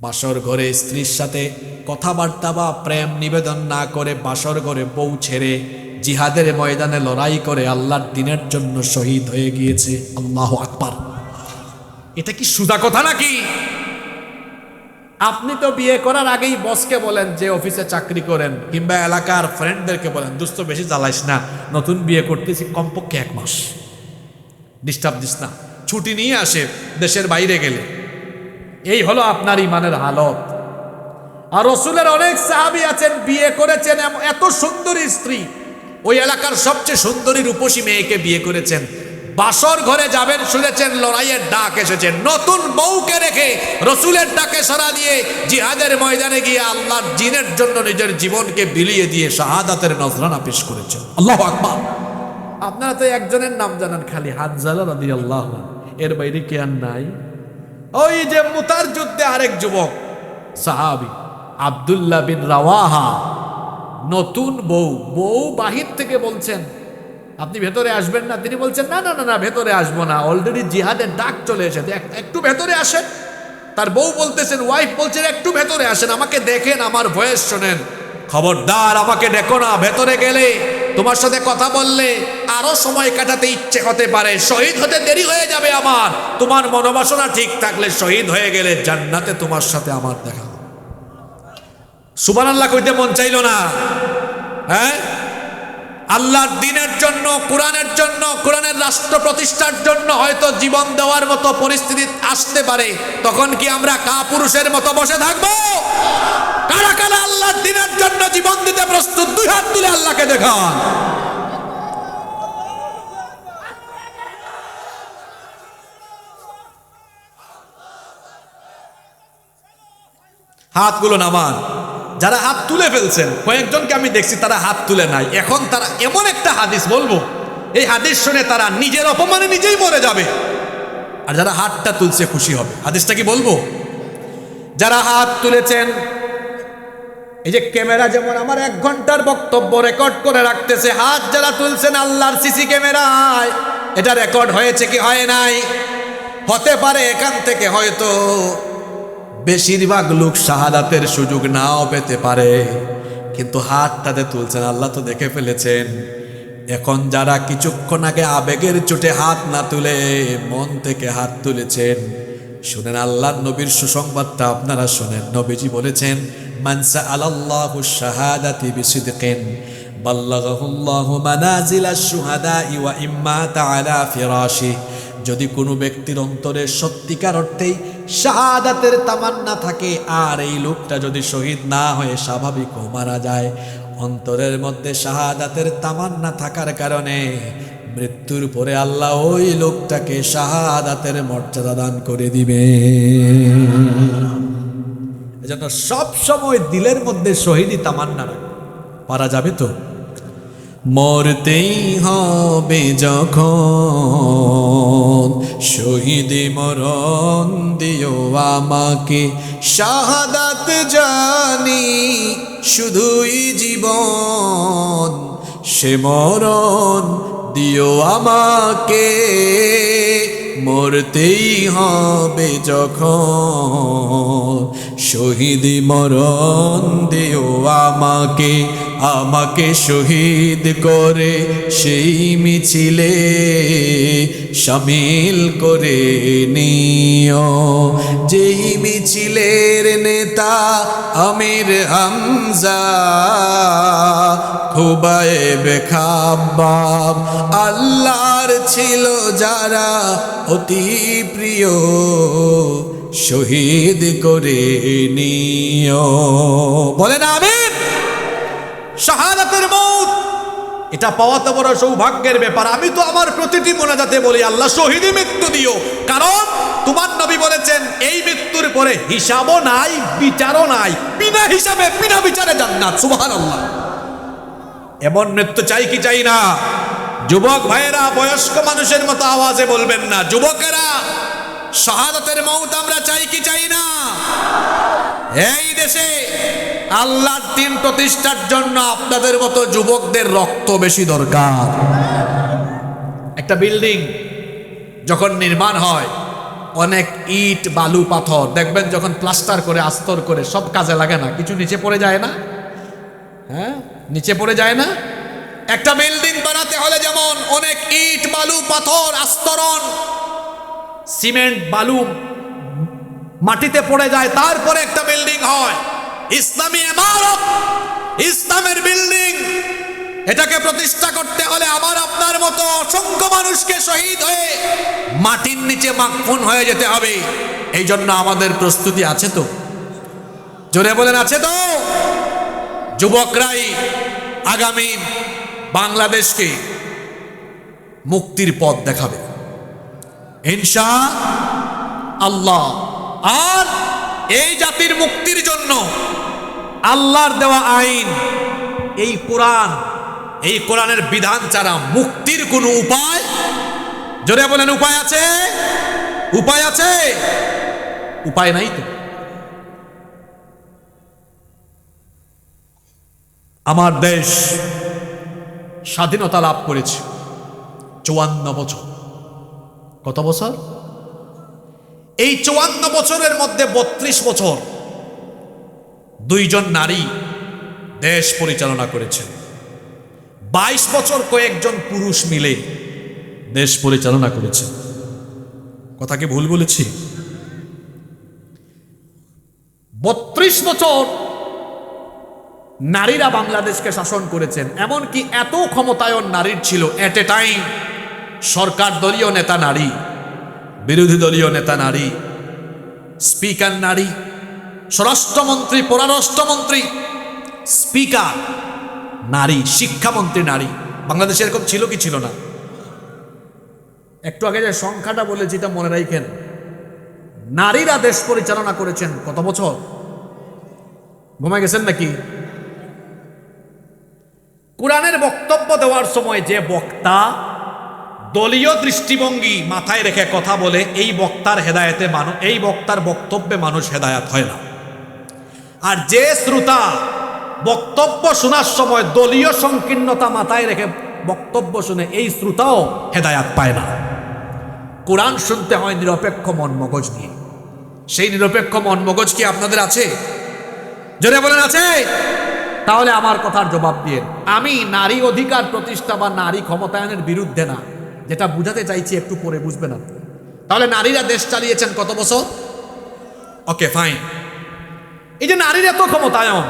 বাসর ঘরে স্ত্রীর সাথে কথাবার্তা বা প্রেম নিবেদন না করে বাসর ঘরে বউ ছেড়ে জিহাদের ময়দানে লড়াই করে আল্লাহর দিনের জন্য শহীদ হয়ে গিয়েছে। আল্লাহ আকবার। এটা কি সুদা কথা নাকি? আপনি তো বিয়ে করার আগেই বসকে বলেন যে অফিসে চাকরি করেন কিংবা এলাকার ফ্রেন্ডদেরকে বলেন দুস্থ বেশি জ্বালাইস না। নতুন বিয়ে করতেছি কমপক্ষে এক মাস। ডিস্টার্ব দিস না। ছুটি নিয়ে আসে দেশের বাইরে গেলে। এই হলো আপনার ইমানের হালত। আর রসুলের অনেক সাহাবি আছেন, বিয়ে করেছেন এত সুন্দরী স্ত্রী। ওই এলাকার সবচেয়ে সুন্দরী রূপসী মেয়েকে বিয়ে করেছেন। বাসর ঘরে যাবেন শুনেছেন, লড়াইয়ের ডাক এসেছে। নতুন বউকে রেখে রসুলের ডাকে সারা দিয়ে জিহাদের ময়দানে গিয়ে আল্লাহর জিনের জন্য নিজের জীবনকে বিলিয়ে দিয়ে শাহাদাতের নজরানা পেশ করেছেন। আল্লাহ আকবার। আপনারা তো একজনের নাম জানান খালি হানজালা রাদি আল্লাহ এর বাইরে কে আর নাই? ওই যে মুতার যুদ্ধে আরেক যুবক, সাহাবি আব্দুল্লাহ বিন রাওয়াহা, নতুন বউ বউ বাহির থেকে বলছেন, আপনি ভেতরে আসবেন না? তিনি বলছেন, না না না না, ভেতরে আসব না অলরেডি জিহাদের ডাক চলে এসেছে একটু ভেতরে আসেন। তার বউ বলতেছেন ওয়াইফ বলছেন, একটু ভেতরে আসেন, আমাকে দেখেন, আমার ভয়েস শোনেন। খবরদার, আমাকে দেখো না, ভেতরে গেলে তোমার সাথে কথা বললে আরও সময় কাটাতে ইচ্ছে হতে পারে। শহীদ হতে দেরি হয়ে যাবে আমার। তোমার মনোবাসনা ঠিক থাকলে শহীদ হয়ে গেলে জান্নাতে তোমার সাথে আমার দেখা। সুবান আল্লাহ কইতে মন চাইল না? হ্যাঁ? আল্লাহর দিনের জন্য, কোরআনের জন্য, কোরআনের রাষ্ট্র প্রতিষ্ঠার জন্য হয়তো জীবন দেওয়ার মতো পরিস্থিতি আসতে পারে। তখন কি আমরা কা পুরুষের মতো বসে থাকব? কারা কারা দিনের জন্য জীবন দিতে প্রস্তুত, দুই হাত তুলে আল্লাহকে দেখান। হাতগুলো নামান। যারা হাত তুলে ফেলছেন, কয়েকজনকে আমি দেখছি তারা হাত তুলে নাই। এখন তারা এমন একটা হাদিস বলব, এই হাদিস শুনে তারা নিজের অপমানে নিজেই মরে যাবে। আর যারা হাতটা তুলছে খুশি হবে। হাদিসটা কি বলব? যারা হাত তুলেছেন এই যে ক্যামেরা যেমন আমার এক ঘণ্টার বক্তব্য রেকর্ড করে রাখতেছে, হাত যারা তুলছেন আল্লাহর সিসি ক্যামেরায়, এটা রেকর্ড হয়েছে কি হয় নাই? হতে পারে এখান থেকে হয়তো বেশিরভাগ লোক শাহাদাতের সুযোগ নাও পেতে পারে, কিন্তু হাতটাতে তুলছেন, আল্লাহ তো দেখে ফেলেছেন। এখন যারা কিছুক্ষণ আগে আবেগের চোটে হাত না তুলে মন থেকে হাত তুলেছেন, শুনেন আল্লাহ নবীর সুসংবাদটা আপনারা শোনেন, নবীজি বলেছেন মানসা আলাল্লাহু শাহাদাতি বিসিদকিন বাল্লাগাহুল্লাহু মানাজিলাশ শুহাদা ওয়া ইম্মাতা আলা ফিরাশি। যদি কোনো ব্যক্তির অন্তরে সত্যিকার অর্থেই শাহাদাতের তামান্না থাকে, আর এই লোকটা যদি শহীদ না হয়ে স্বাভাবিকও মারা যায়, অন্তরের মধ্যে শাহাদাতের তামান্না থাকার কারণে মৃত্যুর পরে আল্লাহ ওই লোকটাকে শাহাদাতের মর্যাদা দান করে দিবে এজন্য সব সময় দিলের মধ্যে শহীদই তামান্না রাখবে পারা যাবে তো? মরতেই হবে যখন শহীদ মরণ দিও আমাকে। শাহাদাত জানি শুধুই জীবন, সে মরণ দিও আমাকে। মরতেই হবে যখন। শহীদ মরণ দিও আমাকে আমাকে শহীদ করে সেই মিছিলে সামিল করে নিও। যেই মিছিলের নেতা আমির হামজা খুবায়ে বেখাবাব আল্লাহর ছিল যারা অতি প্রিয়, শহীদ করে নিও। বলেন আমিন। শাহাদাতের মৌত, এটা পাওয়া তো বড় সৌভাগ্যের ব্যাপার। আমি তো আমার প্রতিটি মোনাজাতে বলি, আল্লাহ শহীদই মৃত্যু দিও। কারণ তোমার নবী বলেছেন, এই মৃত্যুর পরে হিসাবও নাই, বিচারও নাই। বিনা হিসাবে, বিনা বিচারে জান্নাত, সুবহানাল্লাহ। এমন মৃত্যু চাই কি চাই না? যুবক ভাইয়েরা, বয়স্ক মানুষের মতো আওয়াজে বলবেন না। যুবকেরা, শাহাদাতের মৌত আমরা চাই কি চাই না? এই দেশে আল্লাহর দিন প্রতিষ্ঠার জন্য আপনাদের মতো যুবকদের রক্ত বেশি দরকার। একটা বিল্ডিং যখন নির্মাণ হয়, অনেক ইট, বালু, পাথর, দেখবেন যখন প্লাস্টার করে, আস্তর করে, সব কাজে লাগে না। কিছু নিচে পড়ে যায় না? হ্যাঁ? নিচে পড়ে যায় না? একটা বিল্ডিং বানাতে হলে যেমন অনেক ইট, বালু, পাথর, আস্তরণ, সিমেন্ট, বালু মাটিতে পড়ে যায়, তারপরে একটা বিল্ডিং হয়। ইসলামী ইমারত, ইসলামের বিল্ডিং। এটাকে প্রতিষ্ঠা করতে হলে আমার আপনার মতো অসংখ্য মানুষকে শহীদ হয়ে মাটির নিচে মাকফুন হয়ে যেতে হবে। এই জন্য আমাদের প্রস্তুতি আছে তো? জোরে বলেন, আছে তো? যুবকরাই আগামী বাংলাদেশকে মুক্তির পথ দেখাবে। ইনশা আল্লাহ। আর এই জাতির মুক্তির জন্য আল্লাহর দেওয়া আইন, এই কোরআন, এই কোরআনের বিধান ছাড়া মুক্তির কোনো উপায়? জোরে বলেন, উপায় আছে? উপায় আছে? উপায় নাই তো। আমার দেশ স্বাধীনতা লাভ করেছে। চুয়ান্ন বছর। কত বছর? এই চুয়ান্ন বছরের মধ্যে বত্রিশ বছর দুইজন নারী দেশ পরিচালনা করেছেন। বাইশ বছর কয়েকজন পুরুষ মিলে দেশ পরিচালনা করেছেন। কথা কি ভুল বলেছি? বত্রিশ বছর নারীরা বাংলাদেশকে শাসন করেছেন, এমনকি এত ক্ষমতায়ন নারীর ছিল এট এ টাইম সরকার দলীয় নেতা নারী, বিরোধী দলীয় নেতা নারী, স্পিকার নারী, স্বরাষ্ট্রমন্ত্রী, পররাষ্ট্রমন্ত্রী, স্পিকার নারী, শিক্ষামন্ত্রী নারী, বাংলাদেশে এরকম ছিল কি ছিল না? একটু আগে যে সংখ্যাটা বলেছি তা মনে রাখেন, নারীরা দেশ পরিচালনা করেছেন কত বছর? ঘুমায় গেছেন নাকি? কোরআনের বক্তব্য দেওয়ার সময় যে বক্তা দলীয় দৃষ্টিভঙ্গি মাথায় রেখে কথা বলে, এই বক্তার হেদায়েতে মানুষ এই বক্তার বক্তব্যে মানুষ হেদায়াত হয় না। আর যে শ্রোতা বক্তব্য শোনার সময় দলীয় সংকীর্ণতা মাথায় রেখে বক্তব্য শুনে, এই শ্রোতাও হেদায়াত পায় না। কোরআন শুনতে হয় নিরপেক্ষ মন মগজ নিয়ে। সেই নিরপেক্ষ মন মগজ কি আপনাদের আছে? জোরে বলেন, আছে? তাহলে আমার কথার জবাব দিয়ে আমি নারী অধিকার প্রতিষ্ঠা বা নারী ক্ষমতায়নের বিরুদ্ধে না, যেটা বুঝাতে চাইছি একটু পরে বুঝবেন আপনি তাহলে নারীরা দেশ চালিয়েছেন কত বছর? ওকে ফাইন এই যে নারীর এত ক্ষমতায়ন।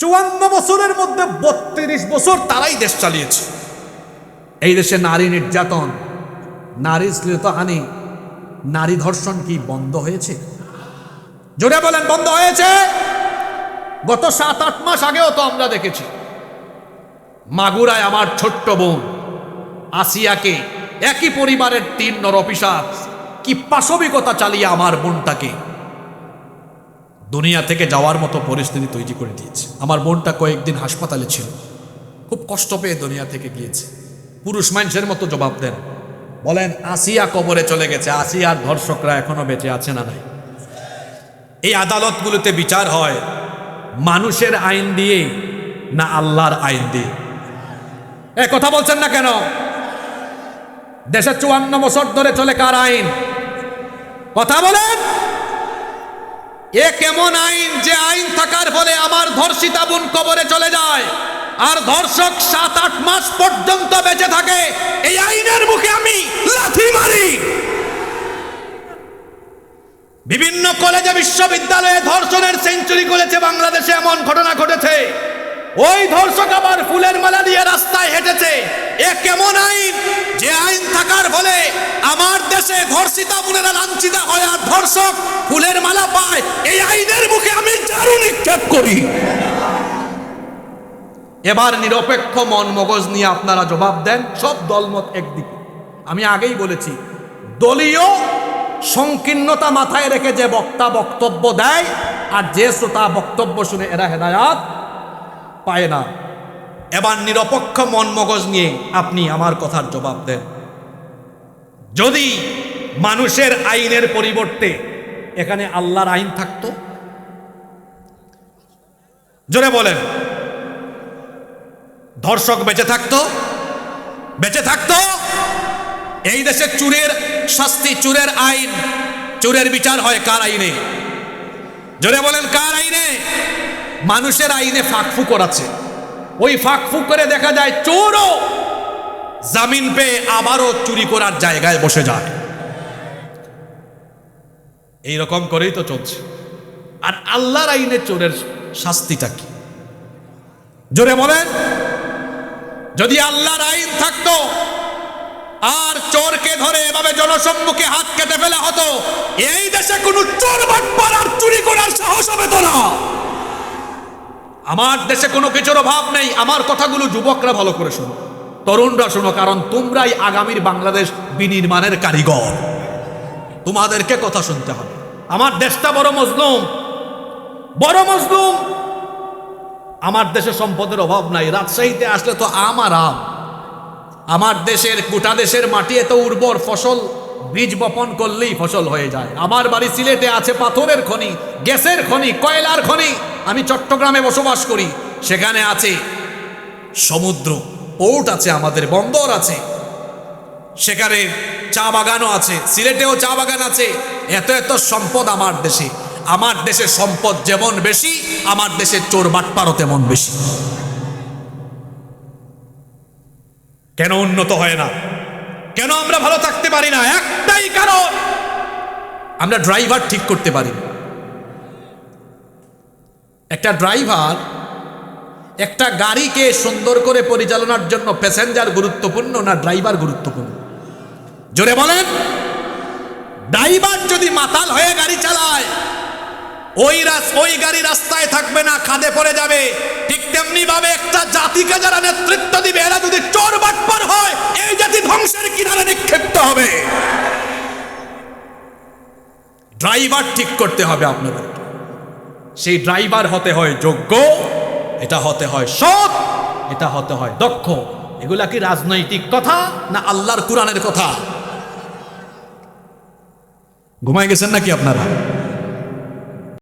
চুয়ান্ন বছরের মধ্যে বত্রিশ বছর তারাই দেশ চালিয়েছে। এই দেশে নারী নির্যাতন, নারী শ্লীলতাহানি নারী ধর্ষণ কি বন্ধ হয়েছে? জোরে বলেন, বন্ধ হয়েছে? গত সাত, আট মাস আগেও তো আমরা দেখেছি। মাগুরায় আমার ছোট্ট বোন, আসিয়াকে একই পরিবারের তিন নর অফিসার কি পাশবিকতা চালিয়ে আমার বোনটাকে দুনিয়া থেকে যাওয়ার মতো পরিস্থিতি তৈরি করে দিয়েছে। আমার বোনটা কয়েকদিন হাসপাতালে ছিল। খুব কষ্ট পেয়ে দুনিয়া থেকে গিয়েছে। পুরুষ মানুষের মতো জবাব দেন। বলেন, আসিয়া কবরে চলে গেছে। আসিয়ার ধর্ষকরা এখনও বেঁচে আছে না নাই? এই আদালতগুলোতে বিচার হয় মানুষের আইন দিয়ে, না আল্লাহর আইন দিয়ে। এ কথা বলছেন না কেন? দেশে চুয়ান্ন বছর ধরে চলে কার আইন? কথা বলেন। এ কেমন আইন? যে আইন থাকার ফলে আমার ধর্ষিতা বোন কবরে চলে যায়। আর ধর্ষক সাত আট মাস পর্যন্ত বেঁচে থাকে। এই আইনের মুখে আমি লাথি মারি। বিভিন্ন কলেজে বিশ্ববিদ্যালয়ে ধর্ষণের সেঞ্চুরি করেছে বাংলাদেশে, এমন ঘটনা ঘটেছে। ওই ধর্ষক আবার ফুলের মালা দিয়ে রাস্তায় হেঁটেছে। এ কেমন আইন? যে আইন থাকার ফলে আমার দেশে ধর্ষিতা বোনেরা লাঞ্ছিতা হয় আর ধর্ষক ফুলের মালা পায়, এই আইনের মুখে আমি জারু নিক্ষেপ করি। এবার নিরপেক্ষ মন মগজ নিয়ে আপনারা জবাব দেন, সব দলমত একদিকে। আমি আগেই বলেছি, দলীয় সংকীর্ণতা মাথায় রেখে যে বক্তা বক্তব্য দেয়, আর যে শ্রোতা বক্তব্য শুনে এরা হেদায়াত পায় না। এবার নিরপেক্ষ মন মগজ নিয়ে আপনি আমার কথার জবাব দেন। যদি মানুষের আইনের পরিবর্তে এখানে আল্লাহর আইন থাকতো? জোরে বলেন। ধর্ষক বেঁচে থাকতো? বেঁচে থাকতো? এই দেশে চুরের শাস্তি, চুরের আইন, চুরের বিচার হয় কার আইনে? জোরে বলেন, কার আইনে? মানুষের আইনে ফাঁকফু করাচ্ছে ওই ফাঁকফু করে দেখা যায় চোরও জামিন পেয়ে আবারও চুরি করার জায়গায় বসে যায়। এই রকম করেই তো চলছে। আর আল্লাহর আইনে চোরের শাস্তিটা কি? জোরে বলেন, যদি আল্লাহর আইন থাকতো আর চোরকে ধরে এভাবে জনসম্মুখে হাত কেটে ফেলা হতো। এই দেশে কোনো চোর বাটপার চুরি করার সাহস হবে তো না। আমার দেশে কোনো কিছুর অভাব নেই। আমার কথাগুলো যুবকরা ভালো করে শোনো। তরুণরা শোনো, কারণ তোমরাই আগামীর বাংলাদেশ বিনির্মাণের কারিগর। তোমাদেরকে কথা শুনতে হবে। আমার দেশটা বড় মজলুম। বড় মজলুম। আমার দেশে সম্পদের অভাব নাই। রাজশাহীতে আসলে তো আম আর আম। আমার দেশের গোটা দেশের মাটি এত উর্বর ফসল, বীজ বপন করলেই ফসল হয়ে যায়। আমার বাড়ি সিলেটে আছে পাথরের খনি, গ্যাসের খনি, কয়লার খনি। আমি চট্টগ্রামে বসবাস করি, সেখানে আছে সমুদ্র পোর্ট আছে আমাদের, বন্দর আছে। সেখানে চা বাগানও আছে, সিলেটেও চা বাগান আছে। এত এত সম্পদ আমার দেশে। আমার দেশে সম্পদ যেমন বেশি, আমার দেশে চোর বাটপারও তেমন বেশি। কেন উন্নত হয় না? কেন আমরা ভালো থাকতে পারি না? একটাই কারণ, আমরা ড্রাইভার ঠিক করতে পারি একটা ড্রাইভার একটা গাড়িকে সুন্দর করে পরিচালনার জন্য প্যাসেঞ্জার গুরুত্বপূর্ণ না ড্রাইভার গুরুত্বপূর্ণ? জোরে বলেন, ড্রাইভার যদি মাতাল হয়ে গাড়ি চালায় ওই রাস, ওই গাড়ি রাস্তায় থাকবে না, খাদে পড়ে যাবে। ঠিক তেমনি ভাবে একটা জাতিকে যারা নেতৃত্ব দিবে, এরা যদি চোর বাটপার হয়, এই জাতি ধ্বংসের কিনারে নিক্ষিপ্ত হবে। ড্রাইভার ঠিক করতে হবে আপনাদের। সেই ড্রাইভার হতে হয় যোগ্য, এটা হতে হয় সৎ, এটা হতে হয় দক্ষ। এগুলা কি রাজনৈতিক কথা না আল্লাহর কোরআনের কথা? ঘুমাই গেছেন নাকি আপনারা?